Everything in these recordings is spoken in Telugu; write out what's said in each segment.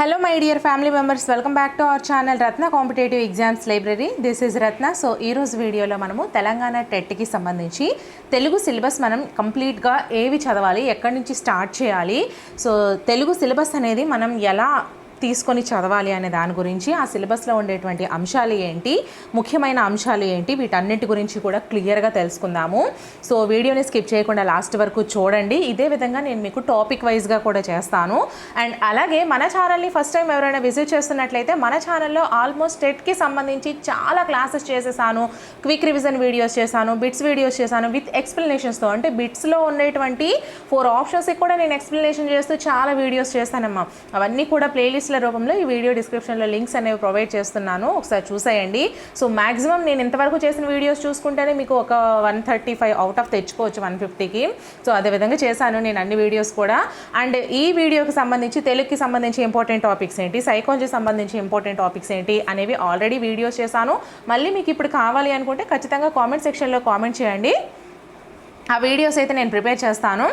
Hello my dear family members welcome back to our channel Ratna competitive exams library this is Ratna so ఈరోజు వీడియోలో మనము తెలంగాణ టెట్కి సంబంధించి తెలుగు సిలబస్ మనం కంప్లీట్గా ఏవి చదవాలి ఎక్కడి నుంచి స్టార్ట్ చేయాలి. సో తెలుగు సిలబస్ అనేది మనం ఎలా తీసుకొని చదవాలి అనే దాని గురించి ఆ సిలబస్లో ఉండేటువంటి అంశాలు ఏంటి ముఖ్యమైన అంశాలు ఏంటి వీటన్నిటి గురించి కూడా క్లియర్గా తెలుసుకుందాము. సో వీడియోని స్కిప్ చేయకుండా లాస్ట్ వరకు చూడండి. ఇదే విధంగా నేను మీకు టాపిక్ వైజ్గా కూడా చేస్తాను. అండ్ అలాగే మన ఛానల్ని ఫస్ట్ టైం ఎవరైనా విజిట్ చేస్తున్నట్లయితే మన ఛానల్లో ఆల్మోస్ట్ టెట్కి సంబంధించి చాలా క్లాసెస్ చేసేసాను. క్విక్ రివిజన్ వీడియోస్ చేశాను బిట్స్ వీడియోస్ చేశాను విత్ ఎక్స్ప్లెనేషన్స్తో. అంటే బిట్స్లో ఉండేటువంటి ఫోర్ ఆప్షన్స్కి కూడా నేను ఎక్స్ప్లెనేషన్ చేస్తూ చాలా వీడియోస్ చేస్తానమ్మా. అవన్నీ కూడా ప్లేలిస్ట్ల రూపంలో ఈ వీడియో డిస్క్రిప్షన్లో లింక్స్ అనేవి ప్రొవైడ్ చేస్తున్నాను. ఒకసారి చూసేయండి. సో మాక్సిమం నేను ఇంతవరకు చేసిన వీడియోస్ చూసుకుంటేనే మీకు ఒక one thirty five out of తెచ్చుకోవచ్చు వన్ ఫిఫ్టీకి. సో అదే విధంగా చేశాను నేను అన్ని వీడియోస్ కూడా. అండ్ ఈ వీడియోకి సంబంధించి తెలుగుకి సంబంధించి ఇంపార్టెంట్ టాపిక్స్ ఏంటి సైకాలజీ సంబంధించి ఇంపార్టెంట్ టాపిక్స్ ఏంటి అనేవి ఆల్రెడీ వీడియోస్ చేశాను. మళ్ళీ మీకు ఇప్పుడు కావాలి అనుకుంటే ఖచ్చితంగా కామెంట్ సెక్షన్లో కామెంట్ చేయండి. ఆ వీడియోస్ అయితే నేను ప్రిపేర్ చేస్తాను.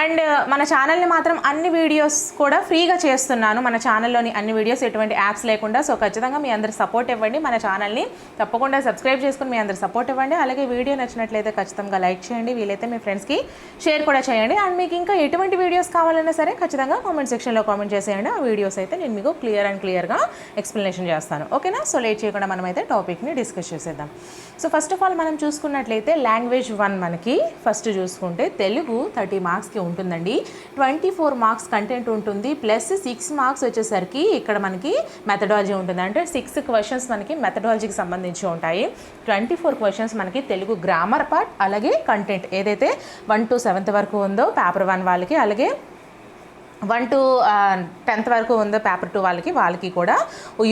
అండ్ uh, మన ఛానల్ని మాత్రం అన్ని వీడియోస్ కూడా ఫ్రీగా చేస్తున్నాను. మన ఛానల్లోని అన్ని వీడియోస్ ఎటువంటి యాప్స్ లేకుండా. సో ఖచ్చితంగా మీ అందరు సపోర్ట్ ఇవ్వండి. మన ఛానల్ని తప్పకుండా సబ్స్క్రైబ్ చేసుకుని మీ అందరు సపోర్ట్ ఇవ్వండి. అలాగే వీడియో నచ్చినట్లయితే ఖచ్చితంగా లైక్ చేయండి. వీలైతే మీ ఫ్రెండ్స్కి షేర్ కూడా చేయండి. అండ్ మీకు ఇంకా ఎటువంటి వీడియోస్ కావాలన్నా సరే ఖచ్చితంగా కామెంట్ సెక్షన్లో కామెంట్ చేసేయండి. ఆ వీడియోస్ అయితే నేను మీకు క్లియర్ అండ్ క్లియర్గా ఎక్స్ప్లెనేషన్ చేస్తాను. ఓకేనా? సో లేట్ చేయకుండా మనమైతే టాపిక్ని డిస్కస్ చేసేద్దాం. సో ఫస్ట్ ఆఫ్ ఆల్ మనం చూసుకున్నట్లయితే లాంగ్వేజ్ వన్ మనకి. ఫస్ట్ చూసుకుంటే తెలుగు థర్టీ మార్క్స్కి ఉంటుందండి. ట్వంటీ ఫోర్ మార్క్స్ కంటెంట్ ఉంటుంది. ప్లస్ సిక్స్ మార్క్స్ వచ్చేసరికి ఇక్కడ మనకి మెథడాలజీ ఉంటుంది. అంటే సిక్స్ క్వశ్చన్స్ మనకి మెథడాలజీకి సంబంధించి ఉంటాయి. ట్వంటీ ఫోర్ క్వశ్చన్స్ మనకి తెలుగు గ్రామర్ పార్ట్ అలాగే కంటెంట్ ఏదైతే వన్ టు సెవెంత్ వరకు ఉందో పేపర్ వన్ వాళ్ళకి అలాగే వన్ టు టెన్త్ వరకు ఉందో పేపర్ టూ వాళ్ళకి వాళ్ళకి కూడా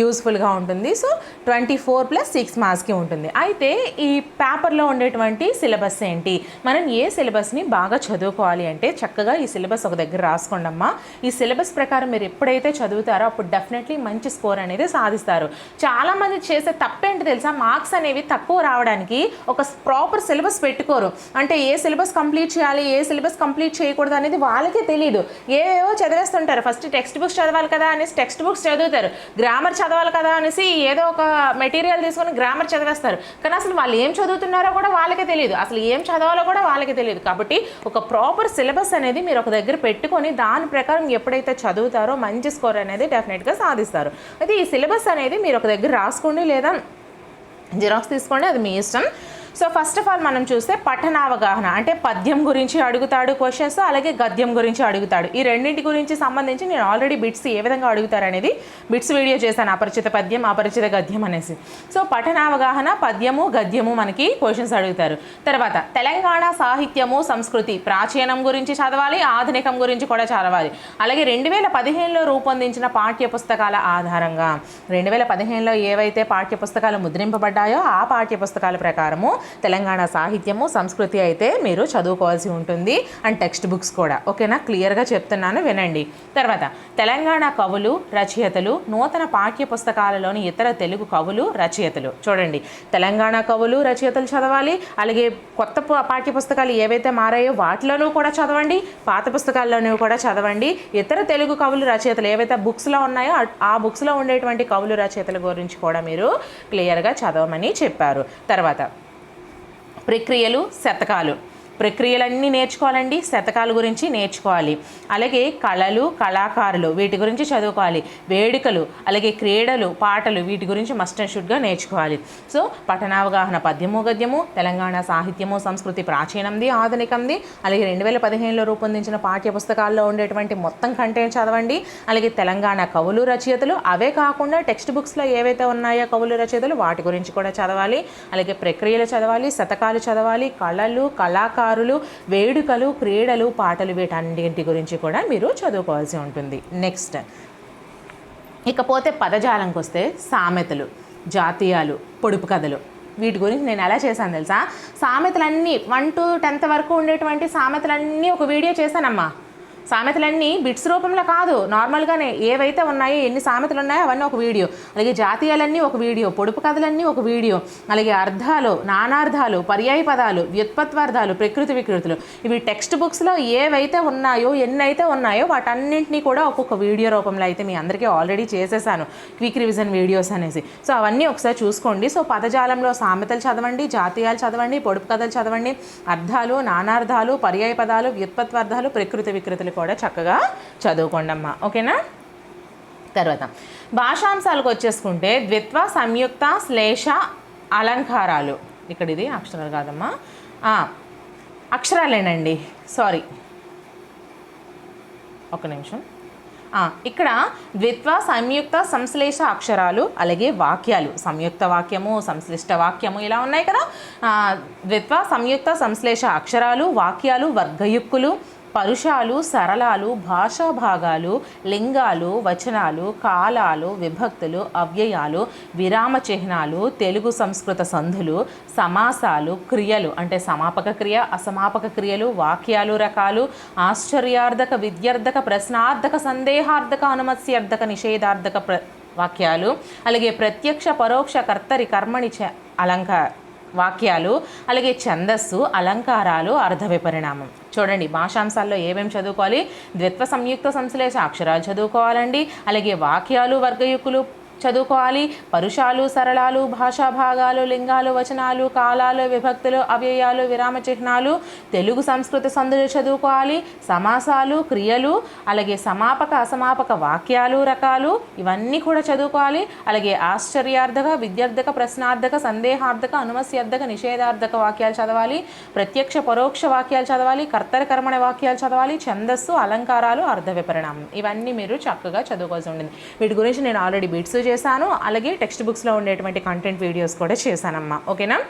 యూస్ఫుల్గా ఉంటుంది. So twenty four plus six మార్క్స్కి ఉంటుంది. అయితే ఈ పేపర్లో ఉండేటువంటి సిలబస్ ఏంటి? మనం ఏ సిలబస్ని బాగా చదువుకోవాలి అంటే చక్కగా ఈ సిలబస్ ఒక దగ్గర రాసుకోండమ్మా. ఈ సిలబస్ ప్రకారం మీరు ఎప్పుడైతే చదువుతారో అప్పుడు డెఫినెట్లీ మంచి స్కోర్ అనేది సాధిస్తారు. చాలామంది చేసే తప్పేంటి తెలుసా? మార్క్స్ అనేవి తక్కువ రావడానికి ఒక ప్రాపర్ సిలబస్ పెట్టుకోరు. అంటే ఏ సిలబస్ కంప్లీట్ చేయాలి ఏ సిలబస్ కంప్లీట్ చేయకూడదు అనేది వాళ్ళకే తెలియదు ఏవేవో చదివేస్తుంటారు. ఫస్ట్ టెక్స్ట్ బుక్స్ చదవాలి కదా అనేసి టెక్స్ట్ బుక్స్ చదువుతారు. గ్రామర్ చదవాలి కదా అనేసి ఏదో ఒక మెటీరియల్ తీసుకొని గ్రామర్ చదివేస్తారు. కానీ అసలు వాళ్ళు ఏం చదువుతున్నారో కూడా వాళ్ళకే తెలియదు. అసలు ఏం చదవాలో కూడా వాళ్ళకి తెలియదు. కాబట్టి ఒక ప్రాపర్ సిలబస్ అనేది మీరు ఒక దగ్గర పెట్టుకొని దాని ప్రకారం ఎప్పుడైతే చదువుతారో మంచి స్కోర్ అనేది డెఫినెట్గా సాధిస్తారు. అయితే ఈ సిలబస్ అనేది మీరు ఒక దగ్గర రాసుకోండి లేదా జిరాక్స్ తీసుకోండి. అది మీ ఇష్టం. సో ఫస్ట్ ఆఫ్ ఆల్ మనం చూస్తే పఠనావగాహన అంటే పద్యం గురించి అడుగుతాడు క్వశ్చన్స్ అలాగే గద్యం గురించి అడుగుతాడు. ఈ రెండింటి గురించి సంబంధించి నేను ఆల్రెడీ బిట్స్ ఏ విధంగా అడుగుతారు అనేది బిట్స్ వీడియో చేశాను అపరిచిత పద్యం అపరిచిత గద్యం అనేసి. సో పఠనావగాహన పద్యము గద్యము మనకి క్వశ్చన్స్ అడుగుతారు. తర్వాత తెలంగాణ సాహిత్యము సంస్కృతి ప్రాచీనం గురించి చదవాలి ఆధునికం గురించి కూడా చదవాలి. అలాగే రెండు వేల పదిహేనులో రూపొందించిన పాఠ్య పుస్తకాల ఆధారంగా రెండు వేల పదిహేనులో ఏవైతే పాఠ్య పుస్తకాలు ముద్రింపబడ్డాయో ఆ పాఠ్య పుస్తకాల ప్రకారము తెలంగాణ సాహిత్యము సంస్కృతి అయితే మీరు చదువుకోవాల్సి ఉంటుంది. అండ్ టెక్స్ట్ బుక్స్ కూడా. ఓకేనా? క్లియర్గా చెప్తున్నాను వినండి. తర్వాత తెలంగాణ కవులు రచయితలు నూతన పాఠ్య పుస్తకాలలోని ఇతర తెలుగు కవులు రచయితలు. చూడండి. తెలంగాణ కవులు రచయితలు చదవాలి. అలాగే కొత్త పాఠ్య పుస్తకాలు ఏవైతే మారాయో వాటిలోనూ కూడా చదవండి. పాత పుస్తకాల్లోనూ కూడా చదవండి. ఇతర తెలుగు కవులు రచయితలు ఏవైతే బుక్స్లో ఉన్నాయో ఆ బుక్స్లో ఉండేటువంటి కవులు రచయితల గురించి కూడా మీరు క్లియర్గా చదవమని చెప్పారు. తర్వాత ప్రక్రియలు శతకాలు. ప్రక్రియలన్నీ నేర్చుకోవాలండి శతకాల గురించి నేర్చుకోవాలి. అలాగే కళలు కళాకారులు వీటి గురించి చదువుకోవాలి. వేడుకలు అలాగే క్రీడలు పాటలు వీటి గురించి మస్ట్ అండ్ షుడ్గా నేర్చుకోవాలి. సో పఠనావగాహన పద్యము గద్యము తెలంగాణ సాహిత్యము సంస్కృతి ప్రాచీనంది ఆధునికంది అలాగే రెండు వేల పదిహేనులో రూపొందించిన పాఠ్య పుస్తకాల్లో ఉండేటువంటి మొత్తం కంటెంట్ చదవండి. అలాగే తెలంగాణ కవులు రచయితలు అవే కాకుండా టెక్స్ట్ బుక్స్లో ఏవైతే ఉన్నాయో కవులు రచయితలు వాటి గురించి కూడా చదవాలి. అలాగే ప్రక్రియలు చదవాలి శతకాలు చదవాలి కళలు కళాకారులు వేడుకలు క్రీడలు పాటలు వీటన్నింటి గురించి కూడా మీరు చదువుకోవాల్సి ఉంటుంది. నెక్స్ట్ ఇకపోతే పదజాలంకి వస్తే సామెతలు జాతీయాలు పొడుపు కథలు. వీటి గురించి నేను ఎలా చేశాను తెలుసా? సామెతలన్నీ వన్ టు టెన్త్ వరకు ఉండేటువంటి సామెతలన్నీ ఒక వీడియో చేశానమ్మా. సామెతలన్నీ బిట్స్ రూపంలో కాదు. నార్మల్గానే ఏవైతే ఉన్నాయో ఎన్ని సామెతలు ఉన్నాయో అవన్నీ ఒక వీడియో. అలాగే జాతీయాలన్నీ ఒక వీడియో పొడుపు కథలన్నీ ఒక వీడియో. అలాగే అర్థాలు నానార్థాలు పర్యాయ పదాలు వ్యుత్పత్వార్థాలు ప్రకృతి వికృతులు. ఇవి టెక్స్ట్ బుక్స్లో ఏవైతే ఉన్నాయో ఎన్ని అయితే ఉన్నాయో వాటన్నింటినీ కూడా ఒక్కొక్క వీడియో రూపంలో అయితే మీ అందరికీ ఆల్రెడీ చేసేసాను. క్విక్ రివిజన్ వీడియోస్ అనేసి. సో అవన్నీ ఒకసారి చూసుకోండి. సో పదజాలంలో సామెతలు చదవండి జాతీయాలు చదవండి పొడుపు కథలు చదవండి అర్థాలు నానార్థాలు పర్యాయ పదాలు వ్యుత్పత్వార్థాలు ప్రకృతి వికృతులు. కూడా చక్కగా చదువుకోండి అమ్మా ఓకేనా? తర్వాత భాషాంశాలకు వచ్చేసుకుంటే ద్విత్వ సంయుక్త శ్లేష అలంకారాలు. ఇక్కడ ఇది అక్షరాలు కాదమ్మా. అక్షరాలేనండి. సారీ. ఒక నిమిషం. ఇక్కడ ద్విత్వ సంయుక్త సంశ్లేష అక్షరాలు అలాగే వాక్యాలు. సంయుక్త వాక్యము సంశ్లిష్ట వాక్యము ఇలా ఉన్నాయి కదా. ద్విత్వ సంయుక్త సంశ్లేష అక్షరాలు వాక్యాలు వర్గయుక్కులు పరుషాలు సరళాలు భాషా భాగాలు లింగాలు వచనాలు కాలాలు విభక్తులు అవ్యయాలు విరామ చిహ్నాలు తెలుగు సంస్కృత సంధులు సమాసాలు క్రియలు అంటే సమాపక క్రియ అసమాపక క్రియలు వాక్యాలు రకాలు ఆశ్చర్యార్థక విద్యార్థక ప్రశ్నార్థక సందేహార్థక అనుమత్స్యార్థక నిషేధార్థక ప్ర వాక్యాలు అలాగే ప్రత్యక్ష పరోక్ష కర్తరి కర్మణి చ అలంకార వాక్యాలు అలాగే ఛందస్సు అలంకారాలు అర్థ విపరిణామం. చూడండి భాషాంశాల్లో ఏమేమి చదువుకోవాలి? ద్విత్వ సంయుక్త సంశ్లేష అక్షరాలు చదువుకోవాలండి. అలాగే వాక్యాలు వర్గయుక్కులు చదువుకోవాలి. పరుషాలు సరళాలు భాషా భాగాలు లింగాలు వచనాలు కాలాలు విభక్తులు అవ్యయాలు విరామ చిహ్నాలు తెలుగు సంస్కృత సందులు చదువుకోవాలి. సమాసాలు క్రియలు అలాగే సమాపక అసమాపక వాక్యాలు రకాలు ఇవన్నీ కూడా చదువుకోవాలి. అలాగే ఆశ్చర్యార్థక విద్యార్థక ప్రశ్నార్థక సందేహార్థక అనుమస్యార్థక నిషేధార్థక వాక్యాలు చదవాలి. ప్రత్యక్ష పరోక్ష వాక్యాలు చదవాలి. కర్తర కర్మణ వాక్యాలు చదవాలి. ఛందస్సు అలంకారాలు అర్థ విపరిణామం ఇవన్నీ మీరు చక్కగా చదువుకోవాల్సి ఉంటుంది. వీటి గురించి నేను ఆల్రెడీ బిట్స్ చేశాను. చేశాను. అలాగే టెక్స్ట్ బుక్స్లో ఉండేటువంటి కంటెంట్ వీడియోస్ కూడా చేశానమ్మా. ఓకేనా?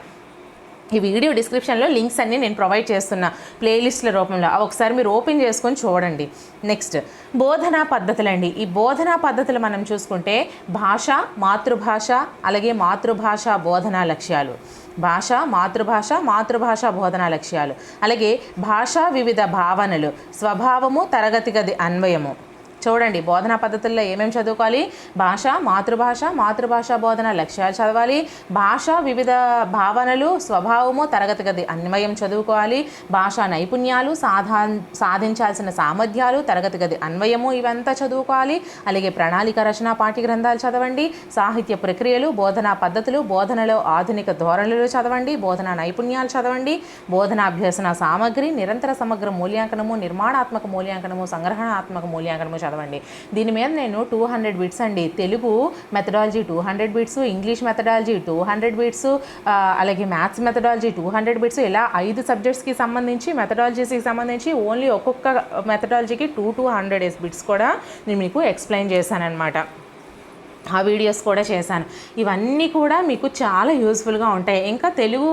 ఈ వీడియో డిస్క్రిప్షన్లో లింక్స్ అన్నీ నేను ప్రొవైడ్ చేస్తున్నా ప్లేలిస్ట్ల రూపంలో. అవి ఒకసారి మీరు ఓపెన్ చేసుకొని చూడండి. నెక్స్ట్ బోధనా పద్ధతులండి ఈ బోధనా పద్ధతులు మనం చూసుకుంటే భాష మాతృభాష అలాగే మాతృభాష బోధనా లక్ష్యాలు. భాష మాతృభాష మాతృభాష బోధనా లక్ష్యాలు. అలాగే భాష వివిధ భావనలు. స్వభావము తరగతి గది అన్వయము. చూడండి బోధనా పద్ధతుల్లో ఏమేమి చదువుకోవాలి? భాష మాతృభాష మాతృభాష బోధన లక్ష్యాలు చదవాలి. భాష వివిధ భావనలు స్వభావము తరగతి గది అన్వయం చదువుకోవాలి. భాషా నైపుణ్యాలు సాధా సాధించాల్సిన సామర్థ్యాలు తరగతి గది అన్వయము ఇవంతా చదువుకోవాలి. అలాగే ప్రణాళిక రచన పాఠ్య గ్రంథాలు చదవండి. సాహిత్య ప్రక్రియలు బోధనా పద్ధతులు బోధనలో ఆధునిక ధోరణులు చదవండి. బోధనా నైపుణ్యాలు చదవండి. బోధనాభ్యసన సామగ్రి నిరంతర సమగ్ర మూల్యాంకనము నిర్మాణాత్మక మూల్యాంకనము సంగ్రహణాత్మక మూల్యాంకనము చదవండి దీని మీద నేను టూ హండ్రెడ్ బిట్స్ అండి. Telugu methodology two hundred bits English methodology two hundred bits అలాగే maths methodology two hundred bits ఇలా ఐదు సబ్జెక్ట్స్కి సంబంధించి మెథడాలజీస్కి సంబంధించి ఓన్లీ ఒక్కొక్క మెథడాలజీకి టూ టూ హండ్రెడ్ బిట్స్ కూడా నేను మీకు ఎక్స్ప్లెయిన్ చేశానన్నమాట. ఆ వీడియోస్ కూడా చేశాను. ఇవన్నీ కూడా మీకు చాలా యూస్ఫుల్గా ఉంటాయి. ఇంకా తెలుగు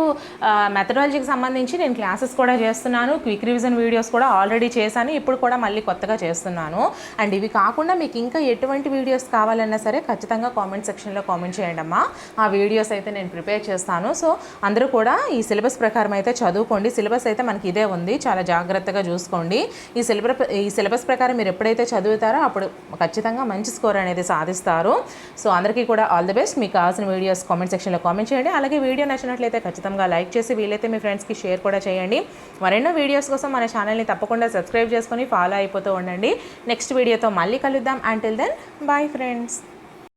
మెథడాలజీకి సంబంధించి నేను క్లాసెస్ కూడా చేస్తున్నాను. క్విక్ రివిజన్ వీడియోస్ కూడా ఆల్రెడీ చేశాను. ఇప్పుడు కూడా మళ్ళీ కొత్తగా చేస్తున్నాను. అండ్ ఇవి కాకుండా మీకు ఇంకా ఎటువంటి వీడియోస్ కావాలన్నా సరే ఖచ్చితంగా కామెంట్ సెక్షన్లో కామెంట్ చేయండి అమ్మా. ఆ వీడియోస్ అయితే నేను ప్రిపేర్ చేస్తాను. సో అందరూ కూడా ఈ సిలబస్ ప్రకారం అయితే చదువుకోండి. సిలబస్ అయితే మనకి ఇదే ఉంది. చాలా జాగ్రత్తగా చూసుకోండి. ఈ సిలబస్ ఈ సిలబస్ ప్రకారం మీరు ఎప్పుడైతే చదువుతారో అప్పుడు ఖచ్చితంగా మంచి స్కోర్ అనేది సాధిస్తారు. సో అందరికీ కూడా ఆల్ ది బెస్ట్ మీకు కావాల్సిన వీడియోస్ కామెంట్ సెక్షన్లో కామెంట్ చేయండి. అలాగే వీడియో నచ్చినట్లయితే ఖచ్చితంగా లైక్ చేసి వీలైతే మీ ఫ్రెండ్స్కి షేర్ కూడా చేయండి. మరెన్నో వీడియోస్ కోసం మన ఛానల్ని తప్పకుండా సబ్స్క్రైబ్ చేసుకొని ఫాలో అయిపోతూ ఉండండి. నెక్స్ట్ వీడియోతో మళ్ళీ కలుద్దాం. Until then bye friends